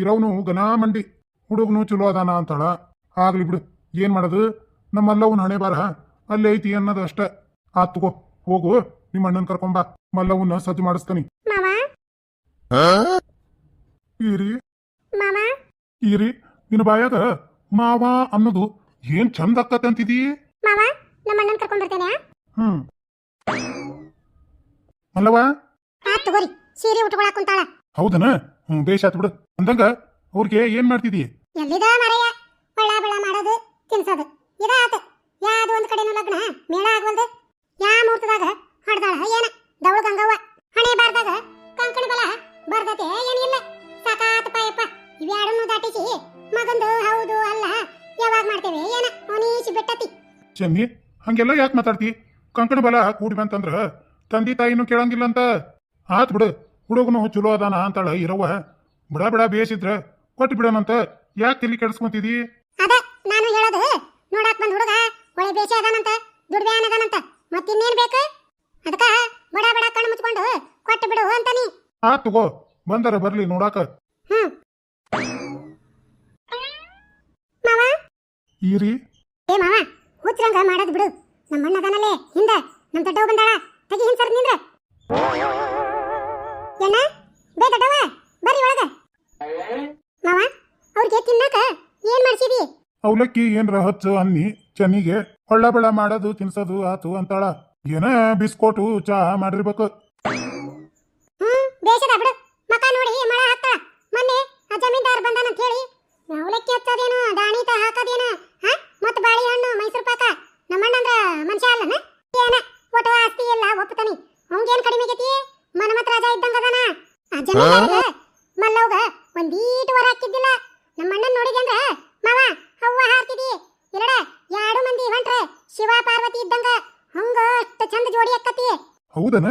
ಇರವನು ಗನಾ ಮಂಡಿ. ಹುಡುಗನು ಚಲೋ ಅದಾನ ಅಂತಾಳ. ಆಗ್ಲಿ ಬಿಡು ಏನ್ ಮಾಡೋದು? ನಮ್ಮಲ್ಲವನ್ ಹಣೆ ಬಾರ ಅಲ್ಲೇ ಐತಿ ಅನ್ನೋದು ಅಷ್ಟ. ಆತ್ ತಗೋ ಹೋಗು ನಿಮ್ಮ ಅಣ್ಣನ ಕರ್ಕೊಂಬ ಮಲ್ಲವನ್ನ ಸಜ್ಜು ಮಾಡಿಸ್ತಾನಿ. ಮಾವ? ಈರಿ ಈರಿ ನಿನ್ನ ಬಾಯಾಗ ಮಾವ ಅನ್ನೋದು ಏನ್ ಚಂದ ಆಗ್ತತೆ ಅಂತಿದೀ? ಮಾವ ನಮ್ಮ ಅಣ್ಣನ ಕರ್ಕೊಂಡ್ ಬರ್ತೇನೆ ಹ್ಮ್. ಮಲ್ಲವ ಆ ತಗೋರಿ ಸೀರೆ ಉಟ್ಕೊಳಕ್ ಕುಂತಾಳ. ಹೌದನ? ಹ್ಮ್ ಬೇಷ್ ಆತ್ ಬಿಡು. ಅಂದಂಗ ಅವ್ರಿಗೆ ಏನ್ ಮಾಡ್ತಿದೀ ಎಲ್ಲಿದ ಮರಯ್ಯ? ಬಳ್ಳ ಬಳ್ಳ ಮಾಡೋದು ತಿನ್ಸೋದು. ಇದಾತ ಯಾವ್ದು ಒಂದ್ ಕಡೆನೂ ಲಗ್ನ ಮೇಳ ಆಗ್ವಲ್ದು ಯಾ ಮುಹೂರ್ತದಾಗ ಹಡ್ದಾಳ ಏನ? ದವಳ ಗಂಗವ್ವ. ಹಣೆ ಬಾರ್ದಾಗ ಕಂಕಣ ಬಲ ಬರ್ದತೆ ಏನಿಲ್ಲ ಇವ್ಯಾಡನ್ನು ದಾಟಿಸಿ ಮಗಂದು ಹೌದು ಅಲ್ಲ ಯಾವಾಗ ಮಾಡ್ತೇವೆ ಏನ? ಅವನೀಸಿ ಬೆಟ್ಟತಿ. ಚೆನ್ನಿ ಹಂಗೆಲ್ಲ ಯಾಕೆ ಮಾತಾಡ್ತಿ? ಕಂಕಣ ಬಲ ಕೂಡಿ ಬಂತಂದ್ರ ತಂದಿ ತಾಯಿನೂ ಕೇಳಂಗಿಲ್ಲ ಅಂತ ಆತ್ ಬಿಡು. ಹುಡುಗನು ಚಲೋ ಅದಾನ ಅಂತಾಳ ಇರವ್ವ. ಬಿಡ ಬಿಡ ಬೇಸಿದ್ರ ಕೊಟ್ಟು ಬಿಡೋಣಂತ ಯಾಕೆ ತಲೆ ಕೆಡಿಸ್ಕೊಂತಿದಿ? ಅದ ನಾನು ಹೇಳೋದು ನೋಡಾಕ್ ಬಂದ ಹುಡುಗ ಒಳ್ಳೆ ಬೇಷ ಅದಾನಂತ ದುಡ್ಬ್ಯಾನ್ ಅದಾನಂತ ಮತ್ತಿನ್ನೇನ್ ಬೇಕು? ಅದಕ್ಕ ಬಡ ಬಡ ಕಣ್ಣು ಮುಚ್ಕೊಂಡು ಕೊಟ್ಟು ಬಿಡು ಅಂತಾನಿ ಆ ತಗೋ ಬಂದರ ಬರ್ಲಿ ನೋಡಾಕ. ಹ್ಮ್. ಮಾವ? ಈರಿ? ಏ ಮಾವ ಹುಚ್ಚರಂಗ ಮಾಡೋದ್ ಬಿಡು. ನಮ್ಮ ಅಣ್ಣ ಅದಾನಲ್ಲೇ ಹಿಂದ ನಮ್ ದೊಡ್ಡವ ಬಂದಾಳ. ತಗಿ ಹಿಂದ್ ಸರ್ ನಿಂದ್ರ ಅವಲಕ್ಕಿ ಏನ್ರ ಹಚ್ಚು ಅನ್ನಿ ಚನಿಗೆ ಹೊಳ್ಳ ಬೆಳ ಮಾಡೋದು, ತಿನ್ಸೋದು ಆತು ಅಂತಾಳ. ಏನ ಬಿಸ್ಕೋಟು ಚಹಾ ಮಾಡಿರ್ಬೇಕು. ಹ್ಮ್, ಬೇಷದ ಬಿಡು. ಮಕ ನೋಡಿ ಮಳ ಹಾಕ್ತಾಳ ಮೊನ್ನೆ ಆ ಜಮೀನ್ದಾರ್ ಬಂದಾನಂತ ಹೇಳಿ, ಅವಲಕ್ಕಿ ಹಚ್ಚೋದೇನು ದಾಣಿತ ಹಾಕೋದೇನು ಹಾ ಮತ್ ಬಾಳೆಹಣ್ಣು ಮೈಸೂರು ಪಾಕ ನಮ್ಮಣ್ಣಂದ್ರ ಮನುಷ್ಯ ಅಲ್ಲನ ಏನ ಒಟ್ಟ ಆಸ್ತಿ ಎಲ್ಲ ಒಪ್ಪತಾನಿ ಅವಂಗೇನ್ ಕಡಿಮೆ ಆಗೈತಿ ಮನಮತ್ ರಾಜ ಇದ್ದಂಗ ಅದಾನ ಆ ಜಮೀನ್ದಾರ್ಗ ಮಲ್ಲವ್ಗ ಒಂದೀಟು ವರ ಹಾಕಿದ್ದಿಲ್ಲ ನಮ್ಮಣ್ಣನ್ ನೋಡಿದ್ಯಂದ್ರ ಮಾವ ಹವ್ವ ಹಾರ್ತಿದಿ ಎರಡ ಎರಡು ಮಂದಿ ಹೊಂಟ್ರೆ ಶಿವ ಪಾರ್ವತಿ ಇದ್ದಂಗ ಹಂಗ ಅಷ್ಟ ಚಂದ ಜೋಡಿ ಅಕ್ಕತಿ ಹೌದನ?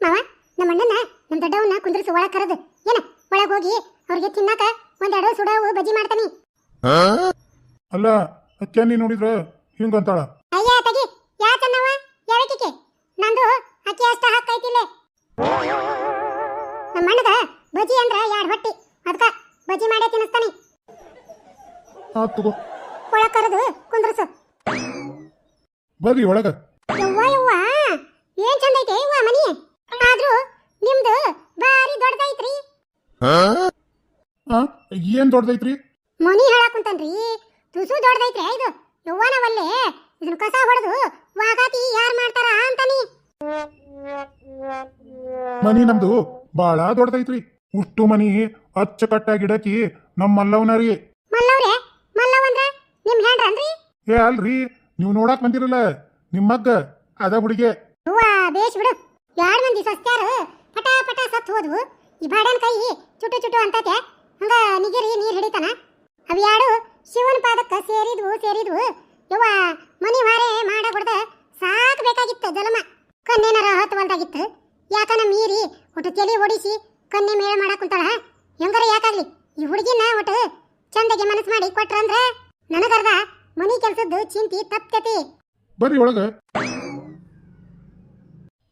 ಮಾವ ನಮ್ಮ ಅಣ್ಣನ ನಮ್ಮ ದೊಡ್ಡವನ್ನ ಕುಂದ್ರಿಸಿ ಒಳಗೆ ಕರೆದು. ಏನ ಒಳಗೆ ಹೋಗಿ ಅವ್ರಿಗೆ ತಿನ್ನಾಕ ಒಂದೆರಡು ಸುಡವು ಬಜ್ಜಿ ಮಾಡ್ತಾನಿ. ಅಲ್ಲ ನೋಡಿದ್ರು ನೋಡಿದ್ರ ಹಿಂಗಂತಾಳ? ಅಯ್ಯ ತಗಿ ಯಾ ಚೆನ್ನವ ಯಾವಕಿಕೆ ನಂದು ಅಕ್ಕಿ ಅಷ್ಟ ಹಾಕೈತಿಲ್ಲ ನಮ್ಮ ಅಣ್ಣದ ಬಜ್ಜಿ ಅಂದ್ರ ಎರಡು ಹೊಟ್ಟಿ. ಅದಕ್ಕ ಬಜ್ಜಿ ಮಾಡೇ ತಿನ್ನಿಸ್ತಾನೆ. ಆತ್ ತಗೋ. ಒಳಗ್ ಕರೆದು ಕುಂದ್ರಸು. ಬರ್ರಿ ಒಳಗ. ಯವ್ವ ಯವ್ವ. ಏನ್ ಚಂದ ಐತೆ ಯವ್ವ ಮನಿ? ಆದ್ರೂ ನಿಮ್ದು ಬಾರಿ ದೊಡ್ಡದೈತ್ರಿ. ಆ ಏನ್ ದೊಡ್ಡದೈತ್ರಿ? ಮನಿ ಹೇಳಾಕುಂತನ್ರಿ. ತುಸು ದೊಡ್ಡದೈತ್ರಿ ಇದು. ಯವ್ವನವಲ್ಲೇ ಇದನ್ನ ಕಸ ಹೊಡೆದು ವಾಗಾತಿ ಯಾರ್ ಮಾಡ್ತಾರ ಅಂತನಿ. ಮನಿ ನಮ್ದು ಬಾಳ ದೊಡ್ಡದೈತ್ರಿ. ಉಷ್ಟು ಮನಿ ಅಚ್ಚುಕಟ್ಟಾಗಿ ಗಿಡಕಿ ನಮ್ಮ ಮಲ್ಲವನರಿ ಮಲ್ಲವ್ರೆ ಮಲ್ಲವಂದ್ರ ನಿಮ್ ಹೆಂಡ್ರನ್ರಿ ಏ ಅಲ್ರಿ ನೀವು ನೋಡಾಕ್ ಬಂದಿರಲ್ಲ. ನಿಮ್ಮಗ್ಗ ಅದ ಹುಡುಗೆ. ಬೇಷ್ ಬಿಡು. ಯಾರು ಮಂದಿ ಸಸ್ತ್ಯಾರ? ಪಟ ಪಟ ಸತ್ ಹೋದ್ವು. ಈ ಬಾಡನ್ ಕೈ ಚುಟು ಚುಟು ಅಂತತೆ. ಹಂಗ ನಿಗಿರಿ ನೀರ್ ಹಿಡಿತಾನ. ಅವ್ ಯಾಡು ಶಿವನ ಪಾದಕ್ಕ ಸೇರಿದ್ವು ಸೇರಿದ್ವು. ಯವ್ವ, ಮನಿ ವಾರೆ ಮಾಡ ಹೊಡ್ದ ಸಾಕ್ ಬೇಕಾಗಿತ್ತು ಜಲಮ. ಕನ್ನೆನರ ಬಂದಾಗಿತ್ತು ಯಾಕನ ಮೀರಿ ಒಟ್ಟು ತಲೆ ಓಡಿಸಿ ಕನ್ನೆ ಮೇಳ ಮಾಡಕ್ ಕುಂತಾಳ ಹೆಂಗಾರ ಯಾಕಾಗ್ಲಿ? ಈ ಹುಡುಗಿನ ಒಟ್ಟು ಚಂದಗೆ ಮನಸ್ಸು ಮಾಡಿ ಕೊಟ್ರಂದ್ರ ನನಗರ್ದ ಮನಿ ಕೆಲ್ಸದ್ದು ಚಿಂತಿ ತಪ್ತತಿ. ಬರ್ರಿ ಒಳಗ.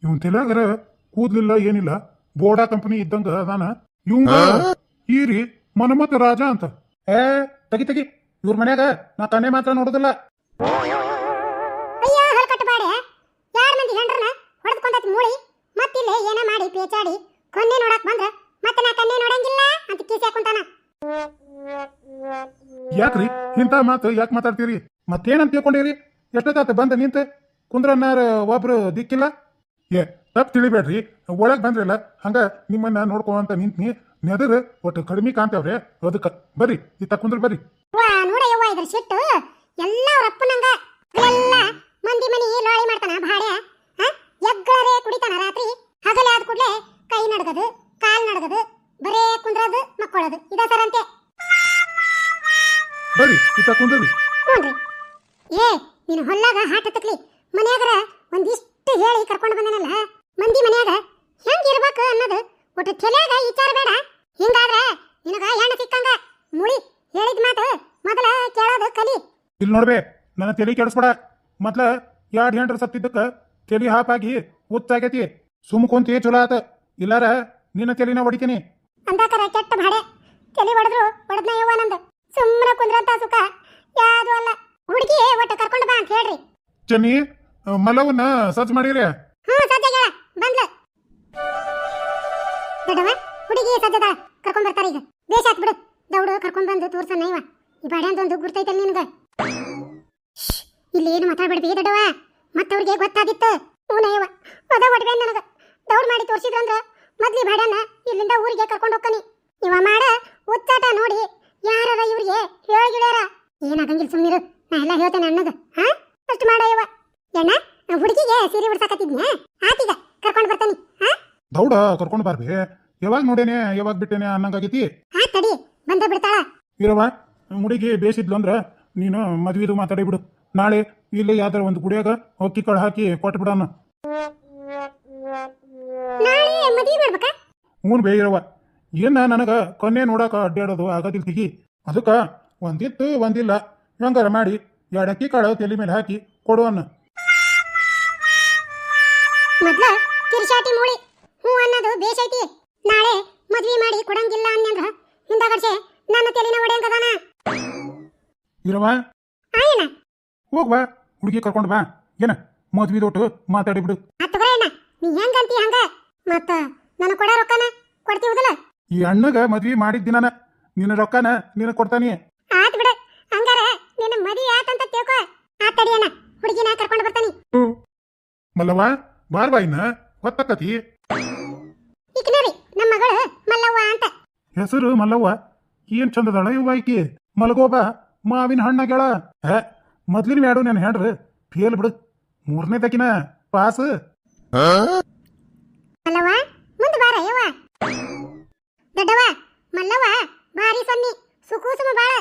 ಇವನ್ ಅಂದ್ರ ಕೂದ್ಲಿಲ್ಲ ಏನಿಲ್ಲ. ಬೋಡಾ ಕಂಪನಿ ಇದ್ದಂಗ ಅದಾನ ಇವಂಗ ಈರಿ ಮನಮತ ರಾಜ ಅಂತ. ಏ ತಗಿ ತಗಿ. ಇವ್ರ ಮನ್ಯಾಗ ನಾ ತಾನೇ ಮಾತ್ರ ನೋಡುದಿಲ್ಲ. ಅಯ್ಯೋ ಹಲ್ಕಟ್ಟು ಬಾಡೆ. ಯಾರ್ ಮಂದಿ ಹೆಂಡ್ರನ ಹೊಡೆದ್ಕೊಂಡತ್ ಮೂಳಿ? ಮತ್ತಿಲ್ಲೇ ಏನ ಮಾಡಿ ಪೇಚಾಡಿ? ಕೊನ್ನೆ ನೋಡಕ್ ಬಂದ್ರ ಮತ್ತೆ ನಾ ಕನ್ನೆ ನೋಡಂಗಿಲ್ಲ ಅಂತ ಕಿಸಿ ಹಾಕೊಂತಾನ. ಯಾಕ್ರಿ? ಇಂತ ಮಾತು ಯಾಕೆ ಮಾತಾಡ್ತೀರಿ? ಮತ್ತೇನಂತ ತಿಳ್ಕೊಂಡಿರಿ? ಎಷ್ಟೊತ್ತಾತ ಬಂದ ನಿಂತ? ಕುಂದ್ರನ್ನಾರ ಒಬ್ರು ದಿಕ್ಕಿಲ್ಲ? ಏ ತಪ್ಪು ತಿಳಿಬೇಡ್ರಿ. ಒಳಗೆ ಬಂದ್ರಲ್ಲ ಹಂಗ ನಿಮ್ಮನ್ನ ನೋಡ್ಕೊಂತ ನಿಂತ್ನಿ. ನೆದರ್ ಒಟ್ಟು ಕಡಿಮೆ ಕಾಣ್ತೇವ್ರೆ. ಅದಕ್ಕ ಬರ್ರಿ ಇತ್ತ ಕುಂದ್ರ ಬರ್ರಿ. ವಾ ನೋಡ ಯವ್ವ ಇದ್ರ ಸಿಟ್ಟು ಎಲ್ಲ ಅವ್ರ ಅಪ್ಪನಂಗ ಎಲ್ಲ ಮಂದಿ ಮನಿ ಲಾಳಿ ಮಾಡ್ತಾನ ಭಾಡೆ ಹ? ಎಗ್ಗಳರೆ ಕುಡಿತಾನ ರಾತ್ರಿ. ಹಗಲೇ ಆದ ಕೂಡಲೇ ಕೈ ನಡಗದು ಕಾಲ್ ನಡಗದು ಬರೇ ಕುಂದ್ರದು ಮಕ್ಕೊಳ್ಳೋದು ಇದ ಸರಂತೆ ಬರ್ರಿ ಇತ್ತ ಕುಂದ್ರಿ ಹ್ಞೂನ್ರಿ ಏ ನೀನು ಹೊಲ್ಲಾಗ ಹಾಟ ತಕ್ಲಿ ಮನ್ಯಾಗರ ಒಂದಿಷ್ಟು ಹೇಳಿ ಕರ್ಕೊಂಡು ಬಂದನಲ್ಲ ಮಂದಿ ಮನ್ಯಾಗ ಹೆಂಗ್ ಇರ್ಬೇಕು ಅನ್ನೋದು ಒಟ್ಟು ತಲೆಯಾಗ ವಿಚಾರ ಬೇಡ ಹಿಂಗಾದ್ರ ನಿನಗ ಹೆಣ್ಣು ಸಿಕ್ಕಂಗ ಮುಳಿ ಹೇಳಿದ ಮಾತು ಮೊದಲ ಕೇಳೋದು ಕಲಿ ಇಲ್ಲಿ ನೋಡ್ಬೇ ನನ್ನ ತಲೆ ಕೆಡಿಸ್ಬೇಡ. ಮೊದ್ಲ ಎರಡು ಹೆಂಡ್ರ ಸತ್ತಿದ್ದಕ್ಕೆ ತಲೆ ಹಾಪಾಗಿ ಉತ್ತಾಗೈತಿ ಸುಮ್ ಕುಂತಿ ಚಲೋ ಆತ. ಇಲ್ಲಾರ ನಿನ್ನ ತಲೆನ ಹೊಡಿತೀನಿ ಅಂದಾಕರ ಕೆಟ್ಟ ಭಾಡೆ. ತಲೆ ಹೊಡೆದ್ರು ಹೊಡೆದ್ನ ಯವ್ವ ನಂದು. ಸುಮ್ಮನೆ ಕುಂದ್ರಂತ ಸುಖ. ಯಾವುದು ಅಲ್ಲ. ಹುಡುಗಿ ಒಟ್ಟ ಕರ್ಕೊಂಡು ಬಾ ಅಂತ ಹೇಳ್ರಿ. ಚೆನ್ನಿ ಮಲ್ಲವನ್ನ ಸಜ್ಜು ಮಾಡಿರಿ. ಹ್ಞೂ ಸದ್ಯಗಳ ಬಂದ್ಲ. ದೊಡ್ಡವ ಹುಡುಗಿ ಸದ್ಯದ ಕರ್ಕೊಂಡ್ ಬರ್ತಾರ ಈಗ ಬೇಷ್ ಆತ್ ಬಿಡು. ದೌಡು ಕರ್ಕೊಂಡ್ ಬಂದು ತೋರ್ಸನ್ನ ಇವ. ಈ ಬಾಡ್ಯಾಂದೊಂದು ಗುರ್ತೈತಲ್ಲ ನಿನಗ. ಇಲ್ಲಿ ಏನು ಮಾತಾಡ್ಬಿಡ್ಬಿ ದೊಡ್ಡವ ಮತ್ತವ್ರಿಗೆ ಗೊತ್ತಾದಿತ್ತು. ಗೊತ್ತಾಗಿತ್ತು ಇವ ಅದ ಒಡವೆ ನನಗ. ದೌಡ್ ಮಾಡಿ ತೋರಿಸಿದ್ರಂದ್ರ ಮೊದ್ಲಿ ಬಾಡನ ಇಲ್ಲಿಂದ ಊರಿಗೆ ಕರ್ಕೊಂಡು ಹೋಗ್ಕನಿ. ಇವ ಮಾಡ ಉಚ್ಚಾಟ ನೋಡಿ ಯಾರ ಇವ್ರಿಗೆ ಹೇಳಿಗಿಳ್ಯಾರ. ಏನಾಗಂಗಿಲ್ಲ ಸುಮ್ಮನಿರು ನಾ ಎಲ್ಲ ಹೇಳ್ತೇನೆ ಅಣ್ಣಗ ಹಾ? ಅಷ್ಟು ಮಾಡ ಇವ ನಾ ಹುಡುಗಿಗೆ ಸೀರೆ ಉಡ್ಸಾಕತ್ತಿದ್ನ ಆತೀಗ ಕರ್ಕೊಂಡು ಬರ್ತಾನೆ ಹಾ? ದೌಡ ಕರ್ಕೊಂಡು ಬಾರ್ಬಿ. ಯಾವಾಗ ನೋಡೇನೆ ಯಾವಾಗ ಬಿಟ್ಟೇನೆ ಅನ್ನಂಗಾಗೈತಿ? ಹಾ ತಡಿ ಬಂದ ಬಿಡ್ತಾಳ. ಇರವ ಹುಡುಗಿ ಬೇಸಿದ್ಲು ಅಂದ್ರ ನೀನು ಮದುವೆದು ಮಾತಾಡಿ ಬಿಡು. ನಾಳೆ ಇಲ್ಲಿ ಯಾವ್ದಾರ ಒಂದು ಗುಡಿಯಾಗ ಹೋಗಿ ಕಾಳು ಹಾಕಿ ಕೊಟ್ಟು ಬಿಡೋಣ. ಹ್ಞೂ ಬೇಯಿರವ ಏನ ನನಗ ಕೊನೆ ನೋಡಾಕ ಅಡ್ಡಾಡೋದು ಆಗೋದಿಲ್ಲ ತಿಗಿ. ಅದಕ್ಕ ಒಂದಿತ್ತು ಒಂದಿಲ್ಲ. ಹೆಂಗಾರ ಮಾಡಿ ಎರಡು ಅಕ್ಕಿ ಕಾಳು ತಲೆ ಮೇಲೆ ಹಾಕಿ ಕೊಡುವನ್ನ ಮೊದ್ಲ ಕಿರ್ಚಾಟಿ ಮೂಳಿ. ಹ್ಞೂ ಅನ್ನೋದು ಬೇಷೈತಿ ನಾಳೆ ಮದ್ವೆ ಮಾಡಿ ಕೊಡಂಗಿಲ್ಲ ಅನ್ನಂದ್ರ ಹಿಂದಗಡ್ಸೆ ನನ್ನ ತಲೆನ ಒಡೆಯಂಗದಾನ ಇರವ ಹೋಗ್ವಾ ಹುಡುಗಿ ಕರ್ಕೊಂಡು ಬಾ. ಏನ ಮದ್ವಿ ದೊಟ್ಟು ಮಾತಾಡಿ ಬಿಡು. ಹತ್ತು ಅಣ್ಣ. ನೀ ಹೆಂಗಂತಿ ಹಂಗ? ಮತ್ತ ನಾನು ಕೊಡ ರೊಕ್ಕನ? ಕೊಡ್ತೀವದಲ್ಲ ಈ ಅಣ್ಣಗ ಮದ್ವಿ ಮಾಡಿದ ದಿನನ ನಿನ್ನ ರೊಕ್ಕನ ನಿನ್ನ ಕೊಡ್ತಾನಿ. ಆತ್ ಬಿಡ. ಹಂಗಾರ ನಿನ್ನ ಮದುವೆ ಆತಂತ ತಿಳ್ಕೊ. ಆತ್ ತಡಿ ಅಣ್ಣ. ಹುಡುಗಿನ ಕರ್ಕೊಂಡು ಬರ್ತಾನಿ. ಮಲ್ಲವ ಬಾರ್ವಾ ಇನ್ನ? ಹೊತ್ತಕ್ಕತಿ ಈಕಿನ ರೀ ನಮ್ಮ ಮಗಳು ಮಲ್ಲವ್ವ ಅಂತ. ಹೆಸರು ಮಲ್ಲವ್ವ. ಏನ್ ಚಂದದಳ ಇವ್ವ ಈಕಿ? ಮಲಗೋಬ ಮಾವಿನ ಹಣ್ಣಾಗ್ಯಾಳ ಹೇ ಮೊದ್ಲಿನ ಬ್ಯಾಡು ನಾನು ಹೇಳ್ರಿ. ಫೇಲ್ ಬಿಡು. ಮೂರನೇ ತಕಿನ. ಪಾಸ್. ಮಲ್ಲವ್ವ ಮುಂದೆ ಬಾರ ಯವ್ವ. ದೊಡ್ಡವ ಮಲ್ಲವ ಬಾರಿ ಸೊನ್ನಿ. ಸುಕೂಸುಮ ಬಾಳ.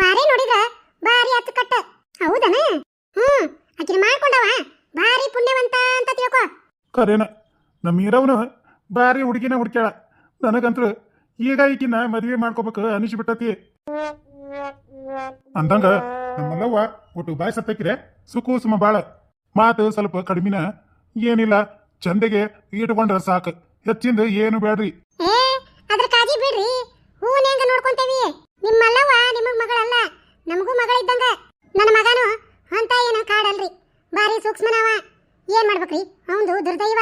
ವಾರಿ ನೋಡಿದ್ರ ಭಾರಿ ಹತ್ತು ಕಟ್ಟ. ಹೌದನ? ಹ್ಮ್ ಆಕಿನ ಮಾಡ್ಕೊಂಡವ. ಭಾರಿ ಪುಣ್ಯವಂತ ಅಂತ ತಿಳ್ಕೊ. ಖರೇನ. ನಮ್ಮ ಈರವನು ಬಾರಿ ಹುಡುಗಿನ ಹುಡ್ಕ್ಯಾಳ. ನನಗಂತೂ ಈಗ ಈಕಿನ ಮದ್ವೆ ಮಾಡ್ಕೋಬೇಕು ಅನಿಸ್ಬಿಟ್ಟತಿ. ಅಂದಂಗ ನಮ್ಮಲ್ಲವ್ವ ಒಟ್ಟು ಬಾಯಿ ಸತ್ತಕ್ಕಿರೆ ಸುಖು ಸುಮ ಬಾಳ. ಮಾತು ಸ್ವಲ್ಪ ಕಡಿಮಿನ. ಏನಿಲ್ಲ, ಚಂದಗೆ ಇಟ್ಕೊಂಡ್ರ ಸಾಕು. ಹೆಚ್ಚಿಂದ ಏನು ಬೇಡ್ರಿ? ಅದ್ರ ಕಾಜಿ ಬಿಡ್ರಿ. ಹೂನ್ ಹೆಂಗ ನೋಡ್ಕೊಂತೇವಿ? ನಿಮ್ಮ ಮಲ್ಲವ್ವ ನಿಮಗ್ ಮಗಳಲ್ಲ. ನಮಗೂ ಮಗಳಿದ್ದಂಗ. ನನ್ನ ಮಗನು ಅಂತ ಏನ ಕಾಡಲ್ರಿ. ಬಾರಿ ಸೂಕ್ಷ್ಮನವ. ಏನ್ ಮಾಡ್ಬೇಕ್ರಿ? ಅವಂದು ದುರ್ದೈವ.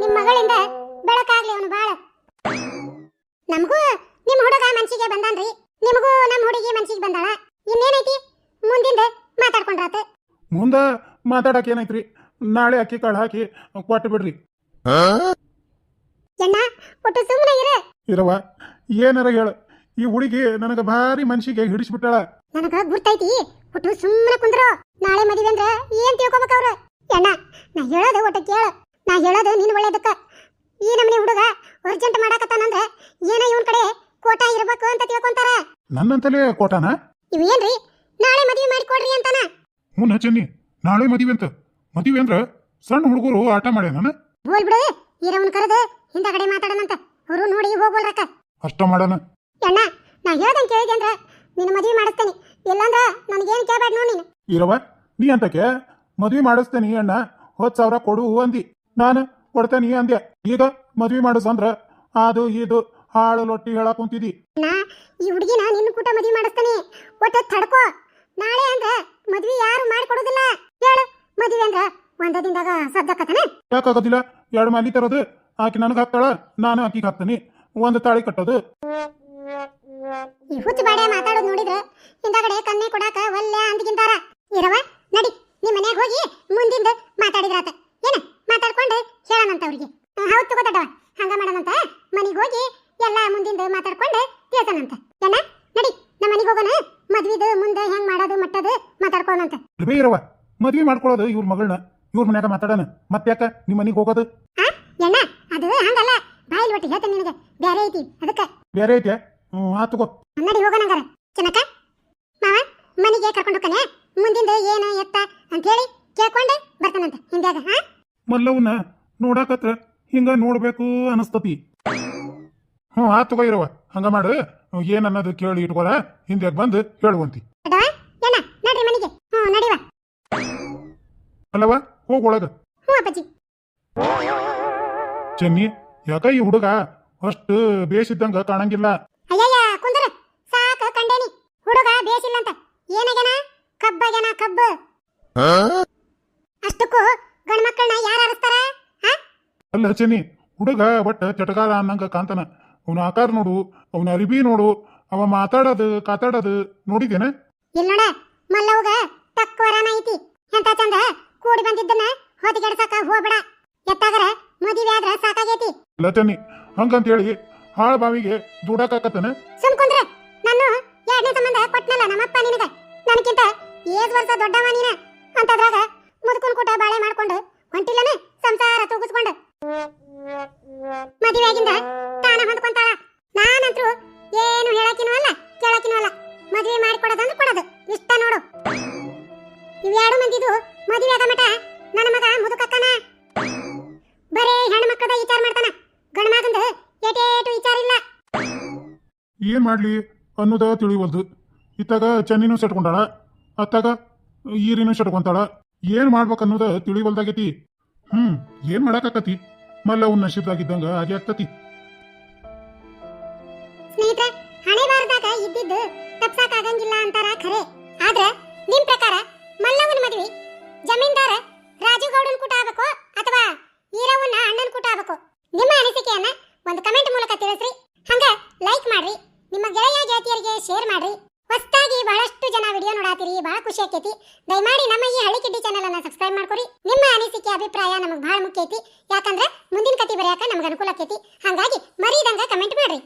ನಿಮ್ ಮಗಳಿಂದ ಬೆಳಕಾಗ್ಲಿ ಅವನು ಬಾಳ. ನಮಗೂ ನಿಮ್ ಹುಡುಗ ಮನ್ಸಿಗೆ ಬಂದಾನ್ರಿ. ನಿಮಗೂ ನಮ್ಮ ಹುಡುಗಿ ಮನ್ಸಿಗೆ ಬಂದಾಳ. ಇನ್ನೇನೈತಿ? ಮುಂದಿಂದ ಮಾತಾಡ್ಕೊಂಡ್ರಾತ ಮುಂದ ಮಾತಾಡಕ್ ಏನೈತ್ರಿ? ನಾಳೆ ಅಕ್ಕಿ ಕಾಳು ಹಾಕಿ ಕೊಟ್ಟು ಬಿಡ್ರಿ. ಎಣ್ಣ ಒಟ್ಟು ಸುಮ್ಮನೆ ಇರ. ಇರವ ಏನಾರ ಹೇಳು. ಈ ಹುಡುಗಿ ನನಗ ಭಾರಿ ಮನ್ಸಿಗೆ ಹಿಡಿಸ್ಬಿಟ್ಟಾಳ. ನನಗ ಗುರ್ತೈತಿ. ಒಟ್ಟು ಸುಮ್ಮನೆ ಕುಂದ್ರು. ನಾಳೆ ಮದುವೆ ಅಂದ್ರ ಏನ್ ತಿಳ್ಕೊಬೇಕ ಅವ್ರು? ಎಣ್ಣ ನಾ ಹೇಳೋದು ಒಟ್ಟು ಕೇಳು. ನಾ ಹೇಳೋದು ನೀನ್ ಒಳ್ಳೇದಕ್ಕ. ಈ ನಮ್ನೆ ಹುಡುಗ ಅರ್ಜೆಂಟ್ ಮಾಡಾಕತ್ತಾನಂದ್ರ ಏನೋ ಇವನ್ ಕಡೆ ಕೋಟ ಇರಬೇಕು ಅಂತ ತಿಳ್ಕೊಂತಾರ. ನನ್ನಂತಲೇ ಕೋಟಾನ? ಏನ್ರಿ? ನಾಳೆ ಮದುವೆ ಮಾಡಿ ಕೊಡ್ರಿ ಅಂತಾನ. ಹ್ಞೂ ಚೆನ್ನಿ ನಾಳೆ ಮದುವೆ ಅಂತ. ಮದುವೆ ಅಂದ್ರ ಸಣ್ಣ ಹುಡುಗರು ಆಟ ಮಾಡ್ಯ ನಾನು? ಬೋಲ್ ಬಿಡು. ಇರವನ್ ಕರೆದು ಹಿಂದಗಡೆ ಮಾತಾಡನಂತ ಅವರು ನೋಡಿ ಹೋಗ್ಬೋಲ್ರಕ್ಕ ಅಷ್ಟ ಮಾಡೋಣ. ಅಣ್ಣ ನಾ ಹೇಳ್ದಂಗೆ ಕೇಳಿದೆ ಅಂದ್ರ ನಿನ್ನ ಮದುವೆ ಮಾಡಿಸ್ತೇನೆ. ಇಲ್ಲಾಂದ್ರ ನನಗೇನು ಕೇಳಬೇಡ ನೋಡಿ ನೀನು. ಇರವ ನೀ ಅಂತಕ್ಕೆ ಮದ್ವಿ ಮಾಡಿಸ್ತೀನಿ ಅಣ್ಣ. ಹತ್ತು ಸಾವಿರ ಕೊಡು ಅಂದಿ. ನಾನು ಕೊಡ್ತೇನಿ ಅಂದೆ ಈಗ ಮದ್ವಿ ಮಾಡಿಸಂದ್ರ ಅದು ಇದು ಹಾಳು ಲೊಟ್ಟಿ ಹೇಳಕ್ ಕುಂತಿದಿ ನಾ ಈ ಹುಡುಗಿನ ನಿನ್ನ ಕೂಟ ಮದ್ವಿ ಮಾಡಿಸ್ತಾನೆ. ಒಟ್ಟ ತಡ್ಕೋ ನಾಳೆ ಅಂದ್ರ ಮದ್ವಿ ಯಾರು ಮಾಡ್ಕೊಡೋದಿಲ್ಲ. ಹೇಳು ಮದ್ವಿ ಅಂದ್ರೆ ಒಂದ ದಿನದಾಗ ಸದ್ದಕ್ಕತನ ಯಾಕಾಗೋದಿಲ್ಲ ಎರಡು ಮಾಲಿ ತರೋದು. ಆಕಿ ನನಗೆ ಹಾಕ್ತಾಳ ನಾನು ಆಕಿಗೆ ಹಾಕ್ತೀನಿ. ಒಂದು ತಾಳಿ ಕಟ್ಟೋದು. ಈ ಹುಚ್ಚ ಬಾಡೆ ಮಾತಾಡೋದು ನೋಡಿದ್ರ ಹಿಂದಗಡೆ ಕನ್ನೆ ಕೊಡಾಕ ಒಲ್ಲೆ ಅಂದ್ಗಿಂತಾರ ಇರವ ನಡಿ ನಿಮ್ಮ ಮನ್ಯಾಗ ಹೋಗಿ ಮುಂದಿಂದ ಮಾತಾಡಿದ್ರಾತ. ಏನ ಮಾತಾಡ್ಕೊಂಡು ಹೇಳಣಂತ ಅವ್ರಿಗೆ. ಹೌದು ತಗೋದವ ಹಂಗ ಮಾಡೋಣಂತ ಮನೆಗೆ ಹೋಗಿ ಎಲ್ಲ ಮುಂದಿಂದ ಮಾತಾಡ್ಕೊಂಡು ತಿಳ್ಸಣಂತ ಏನ? ನಡಿ ನಮ್ಮ ಮನೆಗೆ ಹೋಗೋಣ. ಮದ್ವಿದು ಮುಂದೆ ಹೆಂಗ್ ಮಾಡೋದು ಮಟ್ಟದು ಮಾತಾಡ್ಕೋಣಂತ ಬೇ ಇರವ ಮದ್ವಿ ಮಾಡ್ಕೊಳ್ಳೋದು ಇವ್ರ ಮಗಳನ್ನ ಇವ್ರ ಮನ್ಯಾಗ ಮಾತಾಡೋಣ. ಮತ್ತ್ಯಾಕ ನಿಮ್ಮ ಮನೆಗೆ ಹೋಗೋದು? ಆ? ಎಣ್ಣ ಅದು ಹಂಗಲ್ಲ. ಬಾಯಿಲ್ ಒಟ್ಟು ಹೇಳ್ತೇನೆ ನಿನಗೆ. ಬೇರೆ ಐತಿ ಅದಕ್ಕೆ. ಬೇರೆ ಐತೆ? ಹ್ಞೂ ಗೊತ್ತು ನಡಿ ಹೋಗೋಣಂಗಾರ ಚೆನ್ನಕ್ಕ ಮಾವ ಮನೆಗೆ ಕರ್ಕೊಂಡು ಹೋಗ್ತಾನೆ ಮುಂದಿಂದ ಏನು ಎತ್ತ ಅಂತ ಹೇಳಿ ಕೇಳ್ಕೊಂಡು ಬರ್ತಾನಂತ ಹಿಂದ್ಯಾಗ ಹಾ ಮಲ್ಲವನ್ನ ನೋಡಾಕತ್ರ ಹಿಂಗ ನೋಡ್ಬೇಕು ಅನಸ್ತತಿ. ಹ್ಞೂ ತಗೋ ಇರವ ಹಂಗ ಮಾಡು. ಏನ್ ಅನ್ನೋದು ಕೇಳಿ ಇಟ್ಕೊಳ. ಹಿಂದೆ ಬಂದು ಹೇಳುವಂತಿ. ಅಲ್ಲವ ಹೋಗೊಳಗ ಚೆನ್ನಿ ಯಾಕ ಈ ಹುಡುಗ ಅಷ್ಟು ಬೇಸಿದ್ದಂಗ ಕಾಣಂಗಿಲ್ಲ? ಅಯ್ಯಯ್ಯ ಕುಂದ್ರ. ಸಾಕ ಕಂಡೇನಿ. ಹುಡುಗ ಬೇಸಿಲ್ಲ ಅಂತ ಏನಾಗ್ಯಾನ? ಕಬ್ಬಾಗ್ಯಾನ ಕಬ್ಬ. ಅಷ್ಟಕ್ಕೂ ಗಂಡ್ ಮಕ್ಕಳನ್ನ ಯಾರು ಅರಸ್ತಾರ ಅಲ್ಲ ಚೆನ್ನಿ ಹುಡುಗ ಒಟ್ಟ ಚಟಗಾರ ಅನ್ನಂಗ ಕಾಂತಾನ ಅವನ ಆಕಾರ ನೋಡು ಅವನ ಅರಿಬಿ ನೋಡು ಅವ ಮಾತಾಡೋದು ಕಾತಾಡೋದು ನೋಡಿದೇನ ಇಲ್ಲ ನೋಡ ಮಲ್ಲವ್ಗ ತಕ್ವರನ ಐತಿ. ಎಂತ ಚಂದ ಕೂಡಿ ಬಂದಿದ್ದನ್ನ ಹೊದಿಗೆಡ್ಸಕ ಹೋಗ್ಬೇಡ. ಎತ್ತಾಗರ ಮದುವೆ ಆದ್ರ ಸಾಕಾಗೈತಿ. ಅಲ್ಲ ಚೆನ್ನಿ ಹಂಗಂತೇಳಿ ಹಾಳ ಬಾವಿಗೆ ದುಡಕಾಕತ್ತನ. ಸುಮ್ಕೊಂಡ್ರೆ ನಾನು ಎರಡನೇ ಸಂಬಂಧ ಕೊಟ್ನಲ್ಲ ನಮ್ಮಪ್ಪ ನಿನಗ. ನನಗಿಂತ ಏಜ್ ವರ್ಷ ದೊಡ್ಡವ ನೀನ. ಅಂತದ್ರಾಗ ಮುದುಕುನ್ ಕೂಟ ಬಾಳೆ ಮಾಡ್ಕೊಂಡು ಹೊಂಟಿಲ್ಲನೆ ಸಂಸಾರ ತೂಗಿಸ್ಕೊಂಡು ಮದುವೆಯಾಗಿಂದ ತಾನ ಹೊಂದ್ಕೊಂತಾಳ. ನಾನಂತರೂ ಏನು ಹೇಳಕಿನೂ ಅಲ್ಲ, ಕೇಳಕಿನೂ ಅಲ್ಲ. ಮದುವೆ ಮಾಡಿಕೊಡೋದಂದ್ರೆ ಕೊಡೋದು. ಇಷ್ಟ ನೋಡು. ಇವ್ಯಾಡು ಮಂದಿದು ಮದುವೆ ಆದ ಮಠ ನನ್ನ ಮಗ ಮುದುಕಕ್ಕನ. ಬರೇ ಹೆಣ್ಣು ಮಕ್ಕಳ ವಿಚಾರ ಮಾಡ್ತಾನ. ಗಂಡ ಏಟೇಟು ವಿಚಾರ ಇಲ್ಲ. ಏನ್ ಮಾಡ್ಲಿ ಅನ್ನೋದ ತಿಳಿವಲ್ದು. ಇತ್ತಾಗ ಚೆನ್ನಿನೂ ಸೆಟ್ಕೊಂಡಾಳ. ಅತ್ತಾಗ ಈರಿನೂ ಸಟ್ಕೊಂತಾಳ. ಏನ್ ಮಾಡ್ಬೇಕು ಅನ್ನೋದ ತಿಳಿವಲ್ದಾಗೈತಿ. ಹ್ಮ್, ಏನ್ ಮಾಡಾಕತಿ ಮಲ್ಲ ಅವ್ನ ನಶೀಬ್ದಾಗಿದ್ದಂಗ ಹಾಗೆ ಆಗ್ತತಿ. ಸ್ನೇಹಿತರೆ, ಹಣೆ ಬಾರದಾಗ ಇದ್ದಿದ್ದು ತಪ್ಸಕ್ಕಾಗಂಗಿಲ್ಲ ಅಂತಾರ ಖರೆ. ಆದ್ರೆ ನಿಮ್ ಪ್ರಕಾರ ಮಲ್ಲವನ ಮದ್ವಿ ಜಮೀನ್ದಾರ ರಾಜು ಗೌಡನ್ ಕೂಟ ಆಗಬೇಕು ಅಥವಾ ಈರವನ್ನ ಅಣ್ಣನ್ ಕೂಟ ಆಗಬೇಕು? ನಿಮ್ಮ ಅನಿಸಿಕೆಯನ್ನ ಒಂದು ಕಮೆಂಟ್ ಮೂಲಕ ತಿಳಿಸ್ರಿ. ಹಂಗ ಲೈಕ್ ಮಾಡ್ರಿ. ನಿಮ್ಮ ಗೆಳೆಯ ಗೆಳತಿಯರಿಗೆ ಶೇರ್ ಮಾಡ್ರಿ. ಖುಷಿ ಆಕೈತಿ ದಯಮಾಡಿ ನಮ್ಮ ಈ ಹಳ್ಳಿ ಕಿಡ್ಡಿ ಚಾನೆಲ್ ಅನ್ನ ಸಬ್ಸ್ಕ್ರೈಬ್ ಮಾಡ್ಕೊರಿ. ನಿಮ್ಮ ಅನಿಸಿಕೆ, ಅಭಿಪ್ರಾಯ ನಮಗೆ ಬಹಳ ಮುಖ್ಯ ಐತಿ. ಯಾಕಂದ್ರ ಮುಂದಿನ ಕಥೆ ಬರೆಯಾಕ ನಮ್ಗೆ ಅನುಕೂಲ ಆಕೈತಿ ಹಾಗಾಗಿ ಮರೀದಂಗ ಕಮೆಂಟ್ ಮಾಡ್ರಿ.